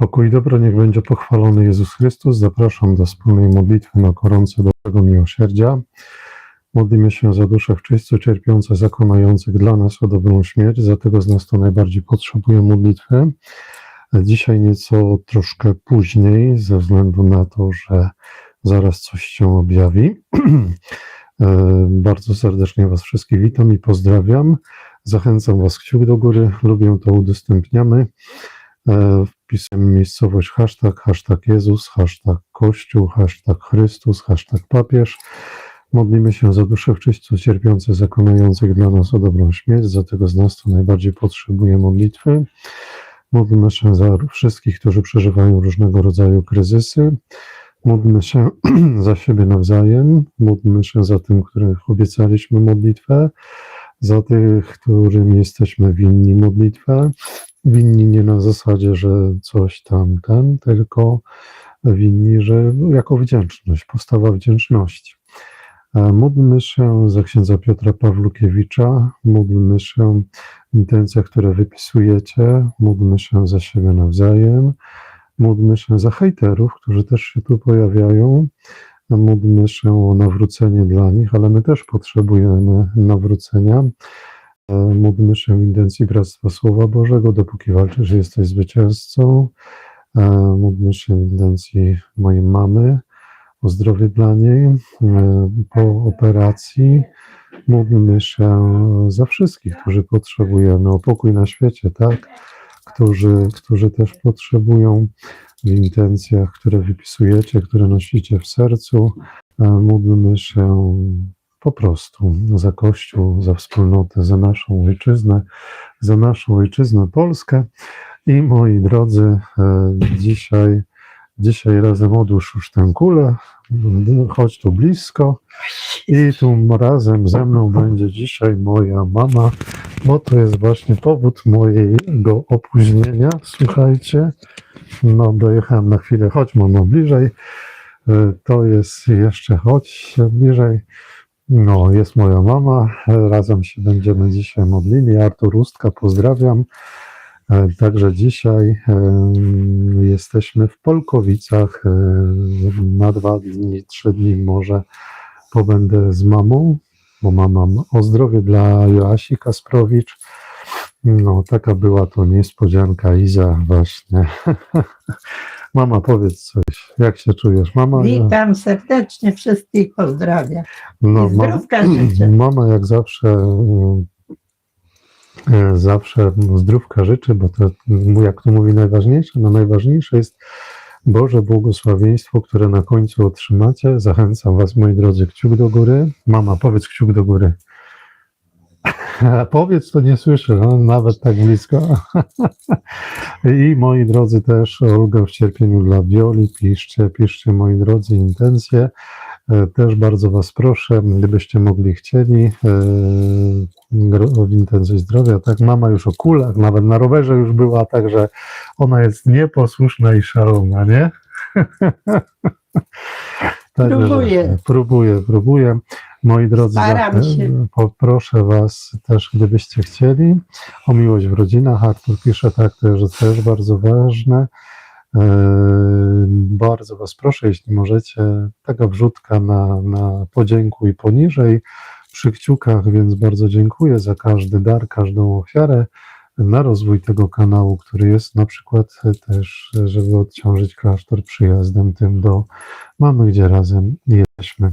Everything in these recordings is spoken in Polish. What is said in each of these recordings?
Pokój dobro niech będzie pochwalony Jezus Chrystus. Zapraszam do wspólnej modlitwy na gorące dobrego miłosierdzia. Modlimy się za dusze w czyśćcu cierpiące, zakonających dla nas o dobrą śmierć, za tego z nas, kto najbardziej potrzebuje modlitwy. Dzisiaj nieco troszkę później, ze względu na to, że zaraz coś się objawi. E, Bardzo serdecznie Was wszystkich witam i pozdrawiam. Zachęcam Was kciuk do góry, lubię to udostępniamy. E, Wpisujemy miejscowość hashtag, hashtag Jezus, hashtag Kościół, hashtag Chrystus, hashtag papież. Modlimy się za dusze w czyśćcu cierpiące, zakonających dla nas o dobrą śmierć, za tego z nas, kto najbardziej potrzebuje modlitwy. Módlmy się za wszystkich, którzy przeżywają różnego rodzaju kryzysy. Módlmy się za siebie nawzajem. Módlmy się za tym, których obiecaliśmy modlitwę, za tych, którym jesteśmy winni modlitwę. Winni nie na zasadzie, że coś tam ten, tylko winni, że jako wdzięczność, postawa wdzięczności. E, Módlmy się za księdza Piotra Pawlukiewicza, módlmy się w intencjach, które wypisujecie, módlmy się za siebie nawzajem, módlmy się za hejterów, którzy też się tu pojawiają, módlmy się o nawrócenie dla nich, ale my też potrzebujemy nawrócenia. E, Módlmy się w intencji Bractwa Słowa Bożego, dopóki walczysz, jesteś zwycięzcą. E, Módlmy się w intencji mojej mamy, o zdrowie dla niej e, po operacji. Módlmy się za wszystkich, którzy potrzebujemy, o pokój na świecie, tak? Którzy, którzy też potrzebują w intencjach, które wypisujecie, które nosicie w sercu. Módlmy się po prostu za Kościół, za wspólnotę, za naszą ojczyznę, za naszą ojczyznę Polskę. I moi drodzy, e, dzisiaj, dzisiaj razem odłóż już tę kulę, chodź tu blisko i tu razem ze mną będzie dzisiaj moja mama, bo to jest właśnie powód mojego opóźnienia. Słuchajcie, no dojechałem na chwilę, chodź mamo bliżej, E, to jest jeszcze, chodź bliżej, no, jest moja mama. Razem się będziemy dzisiaj modlili. Artur Ustka, pozdrawiam. E, Także dzisiaj em, jesteśmy w Polkowicach. e, Na dwa dni, trzy dni może pobędę z mamą, bo mama ma o zdrowie dla Joasi Kasprowicz. No, taka była to niespodzianka Iza właśnie. Mama, powiedz coś. Jak się czujesz? Mama, Witam serdecznie, wszystkich pozdrawiam. No, I ma, zdrówka życzę. mama jak zawsze mm, e, zawsze zdrówka życzy, bo to mm, jak to mówi najważniejsze, no najważniejsze jest Boże błogosławieństwo, które na końcu otrzymacie. Zachęcam Was, moi drodzy, kciuk do góry. Mama, powiedz kciuk do góry. Powiedz, to nie słyszę, no, nawet tak blisko. I moi drodzy też, Olga w cierpieniu dla Wioli, piszcie, piszcie moi drodzy intencje. E, Też bardzo Was proszę, gdybyście mogli chcieli, e, w intencji zdrowia, tak, mama już o kulach, nawet na rowerze już była, także ona jest nieposłuszna i szalona, nie? Także, Próbuję. Próbuję, próbuję. Moi drodzy, Staram zachę- się. poproszę Was też, gdybyście chcieli, o miłość w rodzinach. Artur pisze tak, to jest też bardzo ważne. Yy, Bardzo Was proszę, jeśli możecie, taka wrzutka na, na podziękuj poniżej przy kciukach, więc bardzo dziękuję za każdy dar, każdą ofiarę na rozwój tego kanału, który jest na przykład też, żeby odciążyć klasztor przyjazdem tym do mamy, gdzie razem jesteśmy.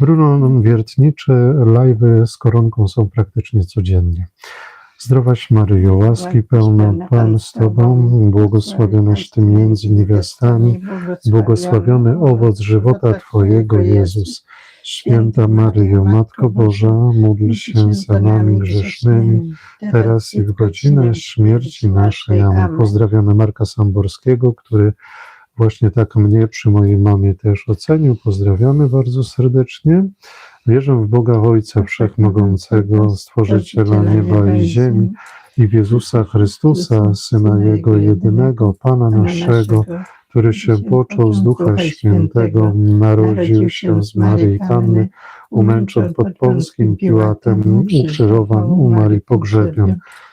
Bruno Wiertniczy, live'y z koronką są praktycznie codziennie. Zdrowaś Maryjo, łaski pełna Pan z Tobą, błogosławionaś Ty między niewiastami, błogosławiony owoc żywota Twojego, Jezus. Święta Maryjo, Matko Boża, módl się za nami grzesznymi, teraz i w godzinę śmierci naszej. Amen. Pozdrawiamy Marka Samborskiego, który właśnie tak mnie przy mojej mamie też ocenił. Pozdrawiamy bardzo serdecznie. Wierzę w Boga Ojca Wszechmogącego, Stworzyciela nieba i ziemi i w Jezusa Chrystusa, Syna Jego jedynego, Pana naszego, który się począł z Ducha Świętego, narodził się z Maryi Panny, umęczon pod Pąskim Piłatem, ukrzyżowan, umarł i pogrzebion.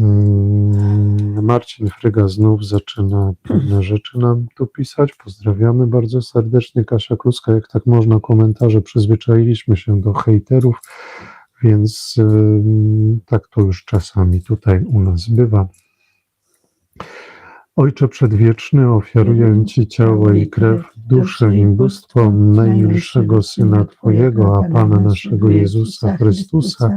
Mm, Marcin Fryga znów zaczyna pewne rzeczy nam tu pisać. Pozdrawiamy bardzo serdecznie. Kasia Kluska, jak tak można, komentarze. Przyzwyczailiśmy się do hejterów, więc tak to już czasami tutaj u nas bywa. Ojcze Przedwieczny, ofiaruję Ci ciało i krew, duszę i bóstwo najmilszego Syna Twojego, a Pana naszego Jezusa Chrystusa,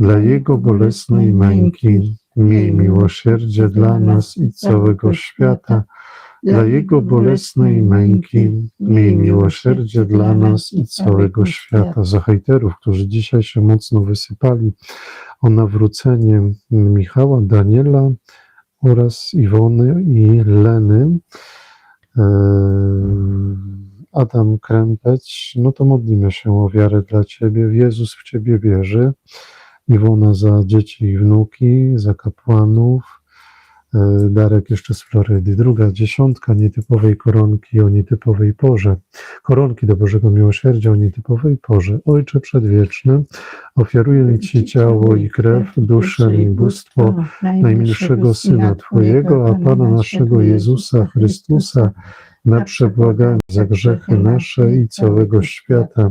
Dla Jego bolesnej męki miej miłosierdzie dla nas i całego świata. Dla Jego bolesnej męki miej miłosierdzie dla nas i całego świata. Za hejterów, którzy dzisiaj się mocno wysypali o nawrócenie Michała, Daniela oraz Iwony i Leny. Eee, Adam Krępeć, no to modlimy się o wiarę dla Ciebie. Jezus w Ciebie wierzy. Iwona za dzieci i wnuki, za kapłanów. E, Darek jeszcze z Florydy. Druga dziesiątka nietypowej koronki o nietypowej porze. Koronki do Bożego Miłosierdzia o nietypowej porze. Ojcze Przedwieczny, ofiaruję Ci ciało i krew, duszę i bóstwo najmilszego Syna Twojego, a Pana naszego Jezusa Chrystusa, na przebłaganie za grzechy nasze i całego świata.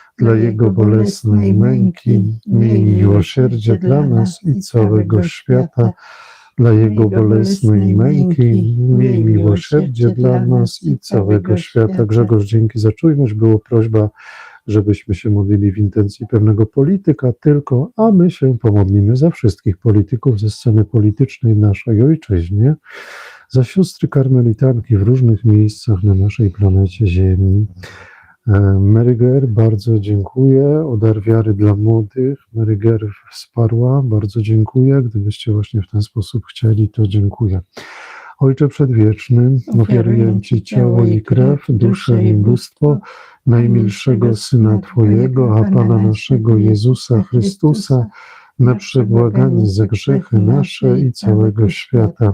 Dla Jego bolesnej męki miej miłosierdzie dla nas i całego świata. Dla Jego bolesnej męki miej miłosierdzie dla nas i całego świata. Grzegorz, dzięki za czujność. Było prośba, żebyśmy się modlili w intencji pewnego polityka tylko, a my się pomodlimy za wszystkich polityków ze sceny politycznej w naszej ojczyźnie, za siostry karmelitanki w różnych miejscach na naszej planecie Ziemi. E, Maryger, bardzo dziękuję. O dar wiary dla młodych. Maryger wsparła, bardzo dziękuję. Gdybyście właśnie w ten sposób chcieli, to dziękuję. Ojcze Przedwieczny, ofiaruję Ci ciało i krew, duszę i bóstwo najmilszego Syna Twojego, a Pana naszego Jezusa Chrystusa, na przebłaganie za grzechy nasze i całego świata.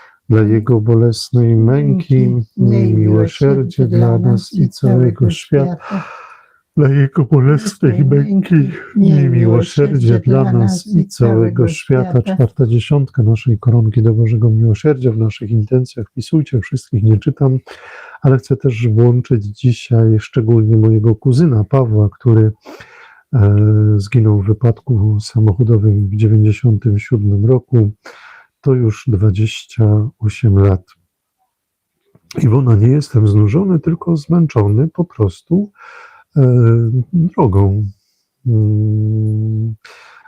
Dla Jego bolesnej męki, miej miłosierdzie dla nas i całego świata. Dla Jego bolesnej męki, miej miłosierdzie dla nas i całego świata. Czwarta dziesiątka naszej koronki do Bożego Miłosierdzia w naszych intencjach. Wpisujcie wszystkich, nie czytam, ale chcę też włączyć dzisiaj szczególnie mojego kuzyna Pawła, który e, zginął w wypadku samochodowym w 97 roku. To już 28 lat. Iwona, nie jestem znużony, tylko zmęczony po prostu e, drogą. Mm,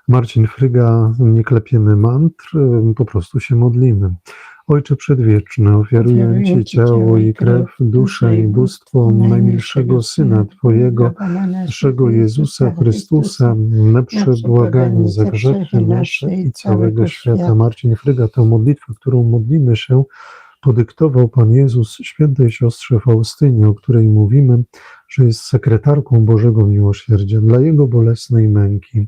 Marcin Fryga, nie klepiemy mantr, e, po prostu się modlimy. Ojcze Przedwieczny, ofiaruję Ci ciało i krew, duszę i bóstwo najmilszego Syna Twojego, naszego Jezusa Chrystusa, na przebłaganie za grzechy nasze i całego świata. Marcin Fryga, tę modlitwę, którą modlimy się, podyktował Pan Jezus świętej siostrze Faustynie, o której mówimy, że jest sekretarką Bożego Miłosierdzia dla Jego bolesnej męki.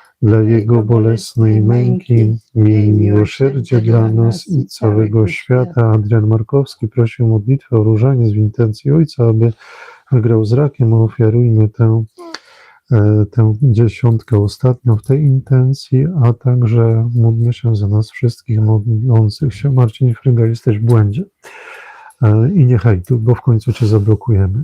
Dla Jego bolesnej męki, miej miłosierdzie dla nas i całego świata. Adrian Markowski prosił modlitwę o różaniec w intencji Ojca, aby wygrał z rakiem. Ofiarujmy tę, e, tę dziesiątkę ostatnią w tej intencji, a także módlmy się za nas wszystkich modlących się. Marcin Fryga, jesteś w błędzie. E, I nie hejtuj, bo w końcu Cię zablokujemy.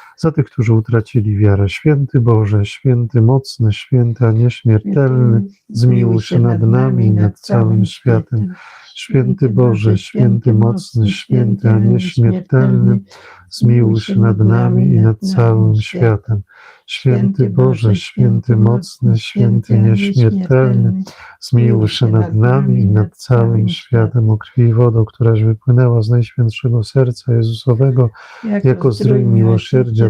Za tych, którzy utracili wiarę, święty Boże, święty mocny, święty, a nieśmiertelny, zmiłuj się nad nami i nad całym światem. Święty Boże, święty mocny, święty, a nieśmiertelny, zmiłuj się nad nami i nad całym światem. Święty Boże, święty mocny, święty, nieśmiertelny, zmiłuj się nad nami i nad całym światem. O krwi i wodą, któraś wypłynęła z Najświętszego Serca Jezusowego, jako zdrój miłosierdzia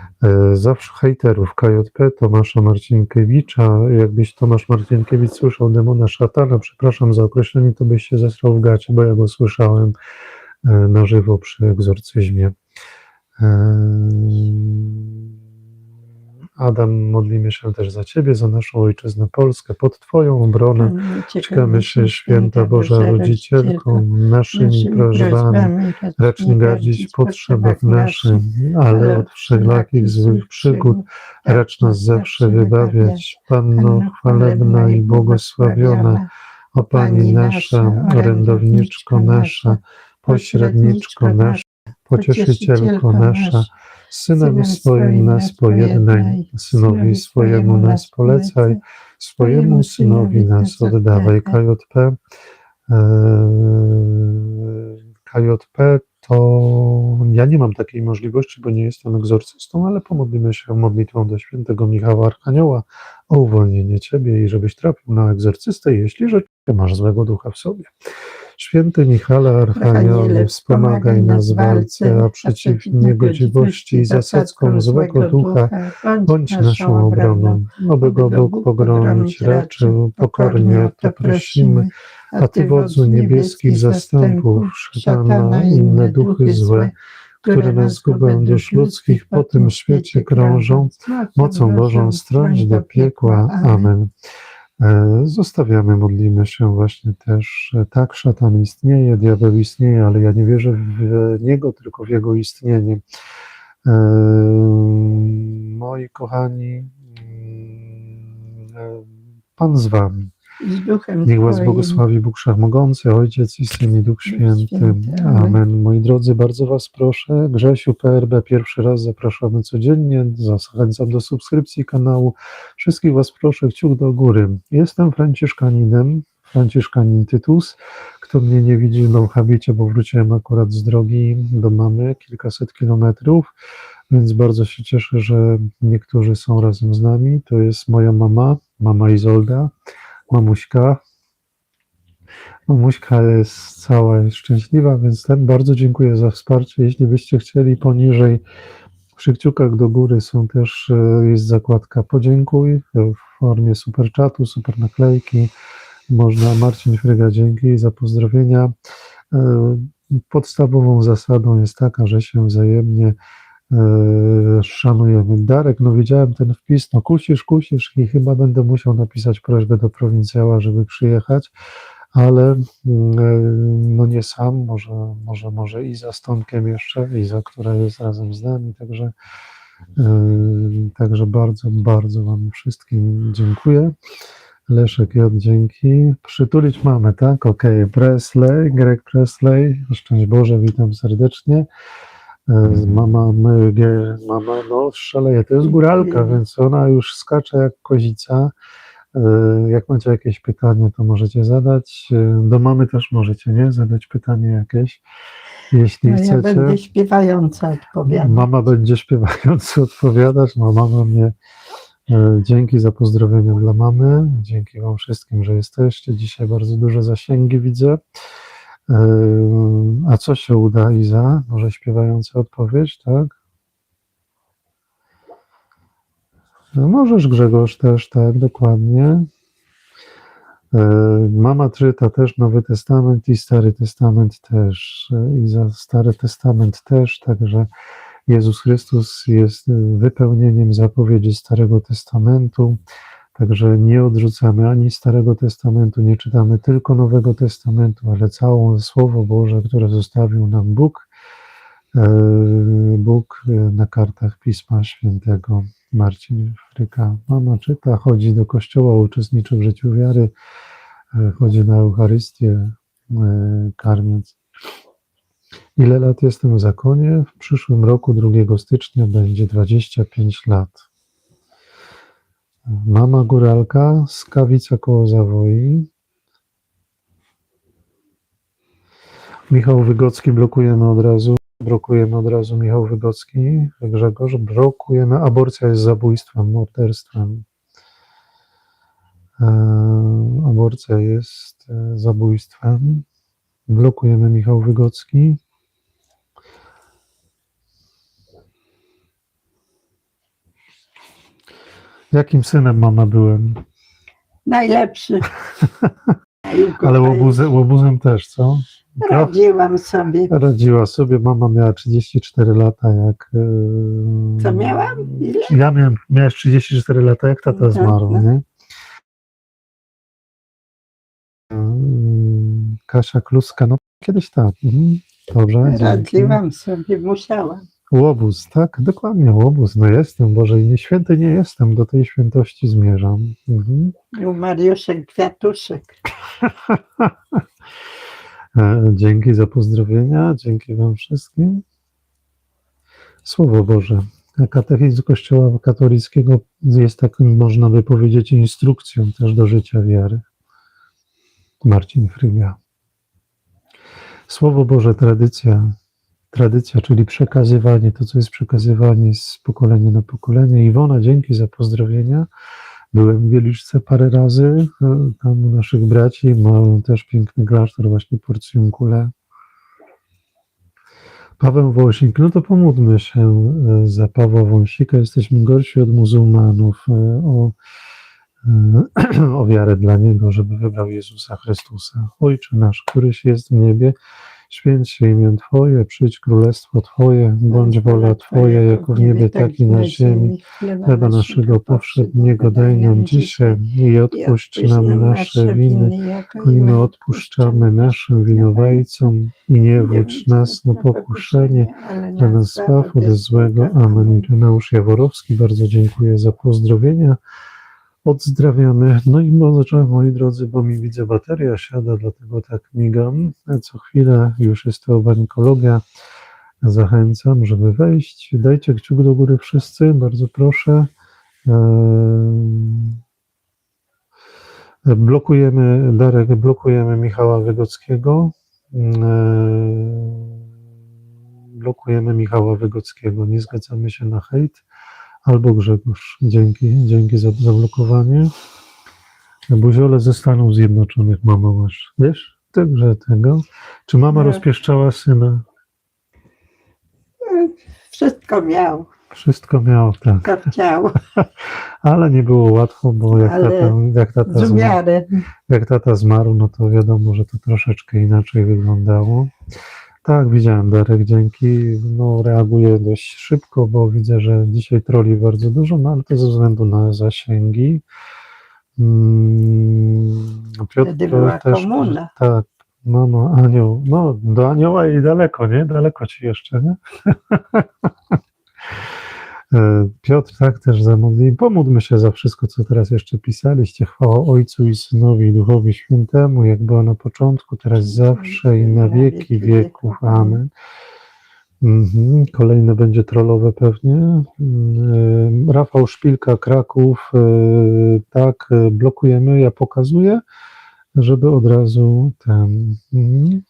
Zawsze hejterów KJP Tomasza Marcinkiewicza. Jakbyś Tomasz Marcinkiewicz słyszał demona szatana, przepraszam za określenie, to byś się zesrał w gacie, bo ja go słyszałem e, na żywo przy egzorcyzmie. Adam, modlimy się też za Ciebie, za naszą Ojczyznę Polskę, pod Twoją obronę. Czekamy się, święta Boża Rodzicielko, naszymi prośbami, racz nie gardzić potrzebach naszych, ale od wszelakich złych przygód racz nas zawsze wybawiać. Panno chwalebna i błogosławiona, o Pani nasza, orędowniczko nasza, pośredniczko nasza, pocieszycielko nasza, Synem swoim nas pojednaj, synowi swojemu nas polecaj, swojemu synowi nas oddawaj. KJP, e, KJP to ja nie mam takiej możliwości, bo nie jestem egzorcystą, ale pomodlimy się modlitwą do świętego Michała Archanioła o uwolnienie Ciebie i żebyś trafił na egzorcystę, jeśli rzeczywiście masz złego ducha w sobie. Święty Michale Archaniole, wspomagaj nas w walce, a przeciw niegodziwości i zasadzkom złego ducha. bądź naszą obroną. Oby go Bóg pogrąć raczył, pokornie o to prosimy, a Ty wodzu niebieskich zastępów, szatana i inne duchy złe, które na zgubę dusz ludzkich po tym świecie krążą, mocą Bożą strąć do piekła. Amen. E, Zostawiamy, modlimy się właśnie też. Tak, szatan istnieje, diabeł istnieje, ale ja nie wierzę w niego, tylko w jego istnienie. E, Moi kochani, mm, e, Pan z Wami. Z duchem Niech Was Twoim. błogosławi Bóg Wszechmogący, Ojciec i Syn i Duch Święty. Święty. Amen. Moi drodzy, bardzo Was proszę, Grzesiu PRB pierwszy raz zapraszamy codziennie, zachęcam do subskrypcji kanału. Wszystkich Was proszę, kciuk do góry. Jestem Franciszkaninem, Franciszkanin Tytus. Kto mnie nie widzi w habicie, bo wróciłem akurat z drogi do mamy, kilkaset kilometrów, więc bardzo się cieszę, że niektórzy są razem z nami. To jest moja mama, mama Izolda, mamuśka. Mamuśka jest cała szczęśliwa, więc ten bardzo dziękuję za wsparcie. Jeśli byście chcieli poniżej przy kciukach do góry są też, e, jest zakładka podziękuj w formie super czatu, super naklejki. Można, Marcin Fryga, dzięki za pozdrowienia. E, Podstawową zasadą jest taka, że się wzajemnie szanujemy. Darek, no widziałem ten wpis, no kusisz, kusisz i chyba będę musiał napisać prośbę do prowincjała, żeby przyjechać, ale e, no nie sam, może, może, może Iza z Tomkiem jeszcze, Iza, która jest razem z nami, także, e, także bardzo, bardzo Wam wszystkim dziękuję. Leszek J, dzięki. Przytulić mamy, tak? Okej, Presley, Greg Presley, szczęść Boże, witam serdecznie. E, Mama, my, G, mama, no szaleje, to jest góralka, więc ona już skacze jak kozica. E, Jak macie jakieś pytanie, to możecie zadać. E, Do mamy też możecie, nie? Zadać pytanie jakieś, jeśli No ja chcecie. będę śpiewająca odpowiadać. Mama będzie śpiewając odpowiadać. No, mama mnie. Dzięki za pozdrowienia dla mamy. Dzięki Wam wszystkim, że jesteście. Dzisiaj bardzo duże zasięgi widzę. A co się uda, Iza? Może śpiewająca odpowiedź, tak? No, możesz, Grzegorz, też, tak, dokładnie. Mama czyta też Nowy Testament i Stary Testament też. I za Stary Testament też, także Jezus Chrystus jest wypełnieniem zapowiedzi Starego Testamentu. Także nie odrzucamy ani Starego Testamentu, nie czytamy tylko Nowego Testamentu, ale całą Słowo Boże, które zostawił nam Bóg. E, Bóg e, na kartach Pisma Świętego. Marcin Fryka. Mama czyta, chodzi do kościoła, uczestniczy w życiu wiary, e, chodzi na Eucharystię, karmiąc. Ile lat jestem w zakonie? W przyszłym roku, 2 stycznia, będzie 25 lat. Mama Góralka, Skawica koło Zawoi. Michał Wygocki, blokujemy od razu. Blokujemy od razu Michał Wygocki. Grzegorz, blokujemy. Aborcja jest zabójstwem, morderstwem. E, aborcja jest e, zabójstwem. Blokujemy Michał Wygocki. Jakim synem mama byłem? Najlepszy. Ale łobuzem, łobuzem też, co? Radziłam sobie. Radziła sobie, mama miała 34 lata, jak... e, Co miałam? Ile? Ja miałem, miałeś 34 lata, jak tata Tak, zmarł, no. nie? Kasia Kluska, no kiedyś tak. Mhm. Dobrze, dzięki. Radziłam sobie, musiałam. Łobuz, tak, dokładnie, łobuz. No jestem, Boże, i nie święty nie jestem, do tej świętości zmierzam. Mhm. Był Mariuszek Kwiatuszek. E, Dzięki za pozdrowienia, dzięki Wam wszystkim. Słowo Boże. Katechizm Kościoła katolickiego jest takim, można by powiedzieć, instrukcją też do życia wiary. Marcin Frybia. Słowo Boże, tradycja. Tradycja, czyli przekazywanie, to co jest przekazywanie z pokolenia na pokolenie. Iwona, dzięki za pozdrowienia. Byłem w Wieliczce parę razy, e, tam u naszych braci, mają też piękny klasztor, właśnie Porcjunkule. Paweł Wąsik, no to pomódlmy się e, za Pawła Wąsika. Jesteśmy gorsi od muzułmanów e, o, o wiarę dla niego, żeby wybrał Jezusa Chrystusa. Ojcze nasz, któryś jest w niebie, święć się imię Twoje, przyjdź królestwo Twoje, bądź wola Twoja, jako w niebie, tak i na ziemi. Chleba naszego powszedniego daj nam dzisiaj i odpuść nam nasze winy, i my odpuszczamy naszym winowajcom i nie wódź nas na pokuszenie, ale nas zbaw ode złego. Amen. Ireneusz Jaworowski, bardzo dziękuję za pozdrowienia. Odzdrawiamy. No i może, moi drodzy, bo mi widzę bateria siada, dlatego tak migam. Co chwilę już jest to bańkologia. Zachęcam, żeby wejść. Dajcie kciuk do góry wszyscy, bardzo proszę. Blokujemy, Darek, blokujemy Michała Wygockiego. Blokujemy Michała Wygockiego. Nie zgadzamy się na hejt. Albo Grzegorz. Dzięki, dzięki za zablokowanie. Buziole ze Stanów Zjednoczonych mama masz. Wiesz? Także tego. Czy mama Nie. rozpieszczała syna? Wszystko miał, Wszystko miał, tak. to chciał. Ale nie było łatwo, bo jak Ale tata, jak tata, Z zmarł, jak tata zmarł, no to wiadomo, że to troszeczkę inaczej wyglądało. Tak, widziałem Darek, dzięki. No, reaguję dość szybko, bo widzę, że dzisiaj troli bardzo dużo, no ale to ze względu na zasięgi. Mm, Piotr Wtedy była też. komuna. Tak, mama, anioł. No, do anioła i daleko, nie? Daleko ci jeszcze, nie? E, Piotr tak też zamówił. Pomódlmy się za wszystko, co teraz jeszcze pisaliście. Chwała Ojcu i Synowi i Duchowi Świętemu, jak była na początku, teraz zawsze i na wieki wieków. Amen. Mhm. Kolejne będzie trollowe pewnie. Mm, Rafał Szpilka, Kraków. e, Tak, e, blokujemy. Ja pokazuję, żeby od razu ten. mhm.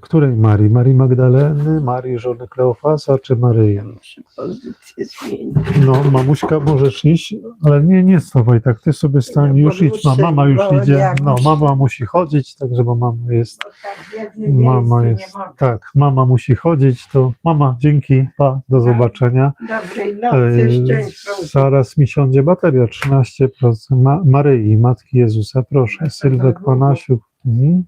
Której Marii? Marii Magdaleny, Marii żony Kleofasa czy Maryi? Ja muszę pozycję zmienić. No, mamuśka możesz iść, ale nie, nie stawaj tak, ty sobie stań, Ja już idź, no, mama już bo idzie, jak no, mama musi chodzić, także, bo mama jest, tak mama jest, nie mogę. tak, mama musi chodzić, to mama, dzięki, pa, do zobaczenia. Dobrej E, nocy, szczęścia. Zaraz mi siądzie bateria, 13%, Ma, Maryi, Matki Jezusa, proszę, Sylwek Panasiuk. Mhm.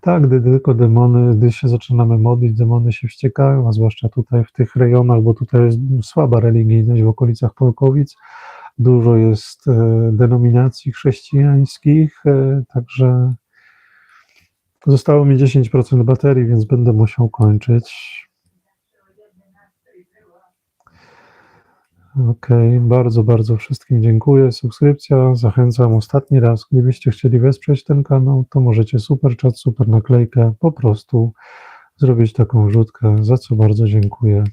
Tak, gdy tylko demony, gdy się zaczynamy modlić, demony się wściekają, a zwłaszcza tutaj w tych rejonach, bo tutaj jest słaba religijność w okolicach Polkowic. Dużo jest e, denominacji chrześcijańskich, e, także zostało mi 10% baterii, więc będę musiał kończyć. Okej, okay, bardzo, bardzo wszystkim dziękuję. Subskrypcja, zachęcam ostatni raz. Gdybyście chcieli wesprzeć ten kanał, to możecie super chat, super naklejkę, po prostu zrobić taką rzutkę, za co bardzo dziękuję.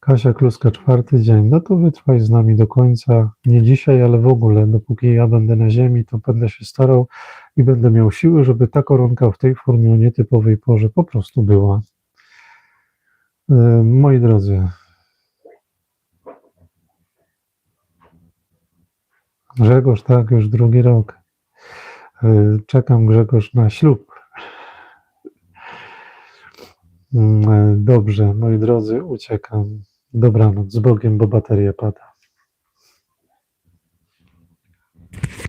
Kasia Kluska, czwarty dzień. No to wytrwaj z nami do końca. Nie dzisiaj, ale w ogóle. Dopóki ja będę na ziemi, to będę się starał i będę miał siły, żeby ta koronka w tej formie o nietypowej porze po prostu była. E, moi drodzy, Grzegorz, tak, już drugi rok. E, czekam, Grzegorz, na ślub. E, dobrze, moi drodzy, uciekam. Dobranoc, z Bogiem, bo bateria pada.